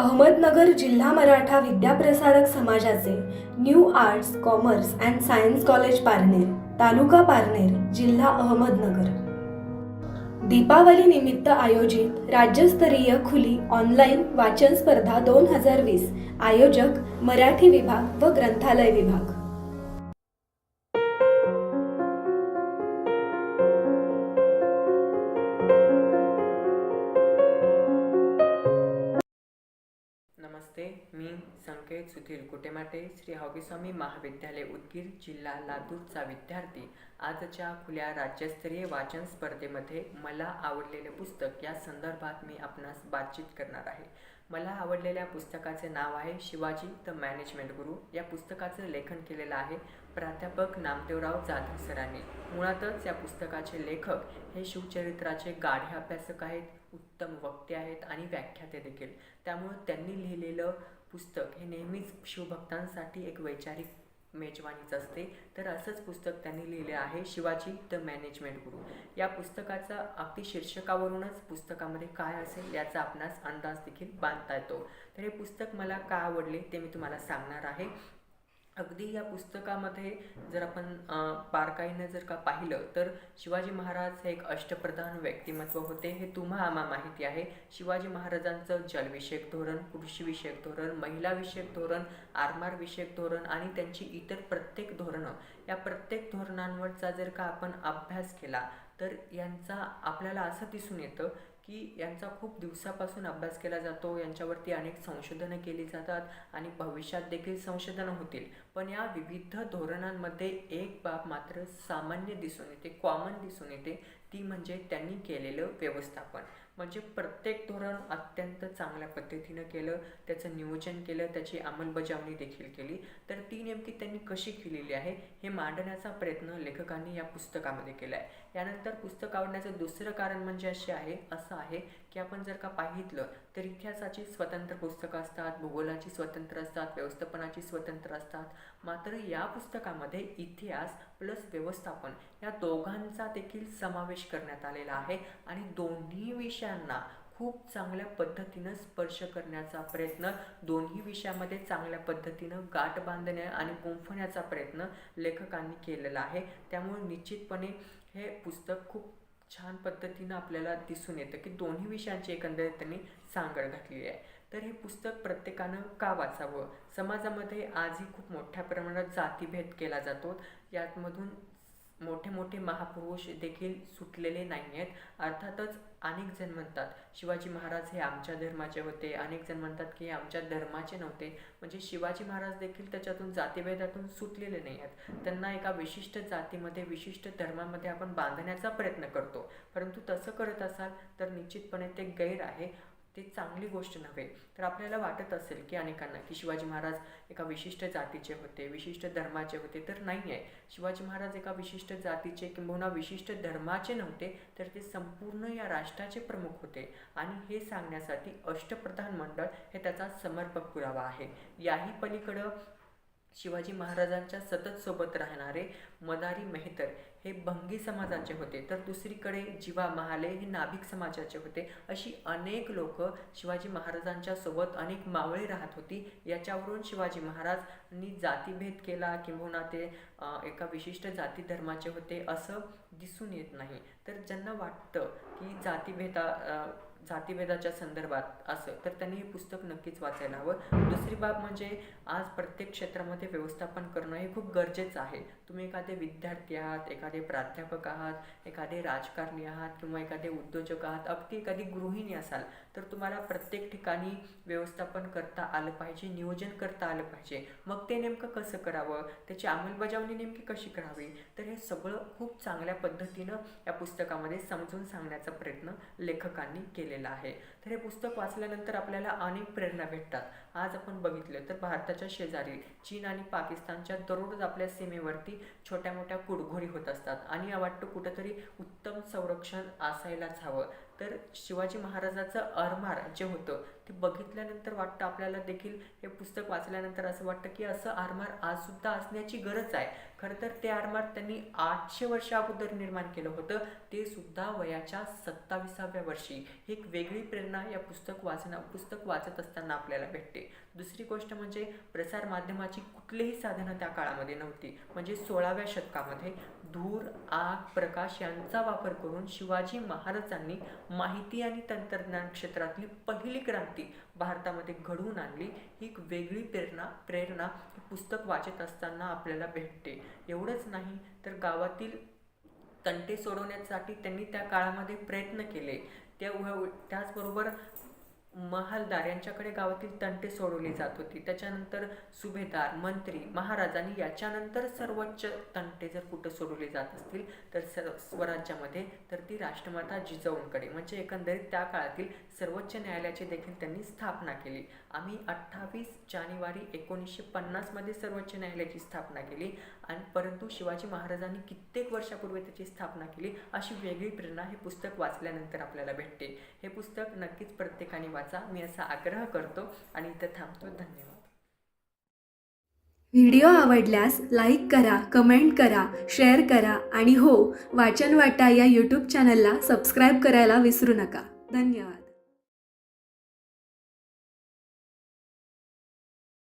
अहमदनगर जिल्हा मराठा विद्याप्रसारक समाजाचे new arts commerce and science college Parner तालुका पारनेर जिल्हा अहमदनगर. दीपावली निमित्त आयोजित राज्यस्तरीय खुली ऑनलाईन वाचन स्पर्धा दोन हजार वीस आयोजक मराठी विभाग व ग्रंथालय विभाग. सुधीर श्री हॉबीस्वामी महाविद्यालय उदगीर जिल्हा लातूरचा विद्यार्थी. आजच्या खुल्या राज्यस्तरीय वाचन स्पर्धेमध्ये मला आवडलेले पुस्तक या संदर्भात मी आपणास बातचीत करणार आहे. मला आवडलेल्या पुस्तकाचे नाव आहे शिवाजी द मॅनेजमेंट गुरु. या पुस्तकाचं लेखन केलेलं आहे प्राध्यापक नामदेवराव जाधव सरांनी. मुळातच या पुस्तकाचे लेखक हे शिवचरित्राचे गाढे अभ्यासक आहेत. उत्तम वक्ते आहेत आणि व्याख्याते देखील. त्यामुळं त्यांनी लिहिलेलं पुस्तक हे नेहमीच शिवभक्तांसाठी एक वैचारिक मेजवानीच असते. तर असंच पुस्तक त्यांनी लिहिले आहे शिवाजी द मॅनेजमेंट गुरु. या पुस्तकाचा अगदी शीर्षकावरूनच पुस्तकामध्ये काय असेल याचा आपणास अंदाज देखील बांधता येतो. तर हे पुस्तक मला का आवडले ते मी तुम्हाला सांगणार आहे. अगदी या पुस्तकामध्ये जर आपण बारकाईनं जर का पाहिलं तर शिवाजी महाराज हे एक अष्टप्रधान व्यक्तिमत्व होते हे तुम्हा आम्हा माहिती आहे. शिवाजी महाराजांचं जलविषयक धोरण कृषीविषयक धोरण महिलाविषयक धोरण आरमारविषयक धोरण आणि त्यांची इतर प्रत्येक धोरणं या प्रत्येक धोरणांवरचा जर का आपण अभ्यास केला तर यांचा आपल्याला असं दिसून येतं की यांचा खूप दिवसापासून अभ्यास केला जातो यांच्यावरती अनेक संशोधनं केली जातात आणि भविष्यात देखील संशोधनं होतील. पण या विविध धोरणांमध्ये एक बाब मात्र सामान्य दिसून येते कॉमन दिसून येते ती म्हणजे त्यांनी केलेलं व्यवस्थापन. म्हणजे प्रत्येक धोरण अत्यंत चांगल्या पद्धतीनं केलं त्याचं नियोजन केलं त्याची अंमलबजावणी देखील केली. तर ती नेमकी त्यांनी कशी केलेली आहे हे मांडण्याचा प्रयत्न लेखकांनी या पुस्तकामध्ये केला आहे यानंतर पुस्तक आवडण्याचं दुसरं कारण म्हणजे असे आहे असं आहे की आपण जर का पाहितलं तर इतिहासाची स्वतंत्र पुस्तकं असतात भूगोलाची स्वतंत्र असतात व्यवस्थापनाची स्वतंत्र असतात. मात्र या पुस्तकामध्ये इतिहास प्लस व्यवस्थापन या दोघांचा देखील समावेश करण्यात आलेला आहे. आणि दोन्ही विषय विषयांना खूप चांगल्या पद्धतीनं स्पर्श करण्याचा प्रयत्न दोन्ही विषयामध्ये चांगल्या पद्धतीनं गाठ बांधण्या आणि गुंफण्याचा प्रयत्न लेखकांनी केलेला आहे. त्यामुळे निश्चितपणे हे पुस्तक खूप छान पद्धतीनं आपल्याला दिसून येतं की दोन्ही विषयांची एकंदरीत त्यांनी सांगड घातलेली आहे. तर हे पुस्तक प्रत्येकानं का वाचावं? समाजामध्ये आजही खूप मोठ्या प्रमाणात जातीभेद केला जातो. यातमधून मोठे मोठे महापुरुष देखील सुटलेले नाही आहेत अर्थातच अनेक जण म्हणतात शिवाजी महाराज हे आमच्या धर्माचे होते. अनेक जण म्हणतात की हे आमच्या धर्माचे नव्हते. म्हणजे शिवाजी महाराज देखील त्याच्यातून जातीभेदातून सुटलेले नाही आहेत त्यांना एका विशिष्ट जातीमध्ये विशिष्ट धर्मामध्ये आपण बांधण्याचा प्रयत्न करतो. परंतु तसं करत असाल तर निश्चितपणे ते गैर आहे. ते चांगली गोष्ट नव्हे. तर आपल्याला वाटत असेल की अनेकांना की शिवाजी महाराज एका विशिष्ट जातीचे होते विशिष्ट धर्माचे होते तर नाही आहे शिवाजी महाराज एका विशिष्ट जातीचे किंबहुना विशिष्ट धर्माचे नव्हते तर ते संपूर्ण या राष्ट्राचे प्रमुख होते. आणि हे सांगण्यासाठी अष्टप्रधान मंडळ हे त्याचा समर्पक पुरावा आहे. याही पलीकडं शिवाजी महाराजांच्या सतत सोबत राहणारे मदारी मेहतर हे भंगी समाजाचे होते. तर दुसरीकडे जीवा महाले हे नाभिक समाजाचे होते. अशी अनेक लोक शिवाजी महाराजांच्या सोबत अनेक मावळे राहत होती. याच्यावरून शिवाजी महाराजांनी जातीभेद केला किंबहुना ते एका विशिष्ट जाती धर्माचे होते असं दिसून येत नाही. तर ज्यांना वाटतं की जातीभेदा जातीभेदाच्या संदर्भात असं तर त्यांनी हे पुस्तक नक्कीच वाचायला हवं. दुसरी बाब म्हणजे आज प्रत्येक क्षेत्रामध्ये व्यवस्थापन करणं हे खूप गरजेचं आहे. तुम्ही एखादे विद्यार्थी आहात एखादे प्राध्यापक आहात एखादे राजकारणी आहात किंवा एखादे उद्योजक आहात अगदी एखादी गृहिणी असाल तर तुम्हाला प्रत्येक ठिकाणी व्यवस्थापन करता आलं पाहिजे नियोजन करता आलं पाहिजे. मग ते नेमकं कसं करावं? त्याची अंमलबजावणी नेमकी कशी करावी? तर हे सगळं खूप चांगल्या पद्धतीनं या पुस्तकामध्ये समजून सांगण्याचा प्रयत्न लेखकांनी केला. केलेला आहे. तर हे पुस्तक वाचल्यानंतर आपल्याला अनेक प्रेरणा भेटतात. आज आपण बघितलं तर भारताच्या शेजारी चीन आणि पाकिस्तानच्या दररोज आपल्या सीमेवरती छोट्या मोठ्या कुडघोडी होत असतात. आणि वाटतं कुठंतरी उत्तम संरक्षण असायलाच हवं. तर शिवाजी महाराजाचं आरमार जे होतं ते बघितल्यानंतर वाटतं आपल्याला देखील हे पुस्तक वाचल्यानंतर असं वाटतं की असं आरमार आजसुद्धा असण्याची गरज आहे. खरं तर ते आरमार त्यांनी आठशे वर्ष अगोदर निर्माण केलं होतं. ते सुद्धा वयाच्या सत्ताविसाव्या वर्षी. ही एक वेगळी प्रेरणा या पुस्तक वाचना पुस्तक वाचत असताना आपल्याला भेटते. दुसरी गोष्ट म्हणजे प्रसार माध्यमाची कुठलीही साधनं त्या काळामध्ये नव्हती. म्हणजे सोळाव्या शतकामध्ये धूर आग प्रकाश यांचा वापर करून शिवाजी महाराजांनी माहिती आणि तंत्रज्ञान क्षेत्रातली पहिली क्रांती भारतामध्ये घडवून आणली. ही एक वेगळी प्रेरणा प्रेरणा पुस्तक वाचत असताना आपल्याला भेटते. एवढंच नाही तर गावातील तंटे सोडवण्यासाठी त्यांनी त्या काळामध्ये प्रयत्न केले. त्या त्याचबरोबर महालदार यांच्याकडे गावातील तंटे सोडवली जात होती. त्याच्यानंतर सुभेदार मंत्री महाराज आणि याच्यानंतर सर्वोच्च तंटे जर कुठं सोडवले जात असतील तर सर्व स्वराज्यामध्ये तर ती राष्ट्रमाता जिजाऊंकडे. म्हणजे एकंदरीत त्या काळातील सर्वोच्च न्यायालयाची देखील त्यांनी स्थापना केली. आम्ही अठ्ठावीस जानेवारी एकोणीसशे पन्नासमध्ये सर्वोच्च न्यायालयाची स्थापना केली आणि परंतु शिवाजी महाराजांनी कित्येक वर्षापूर्वी त्याची स्थापना केली अशी वेगळी प्रेरणा हे पुस्तक वाचल्यानंतर आपल्याला भेटते. हे पुस्तक नक्कीच प्रत्येकाने वाचा मी असा आग्रह करतो आणि इथं थांबतो. धन्यवाद. व्हिडिओ आवडल्यास लाईक करा कमेंट करा शेअर करा आणि हो वाचन वाटा या यूट्यूब चॅनलला सबस्क्राईब करायला विसरू नका. धन्यवाद.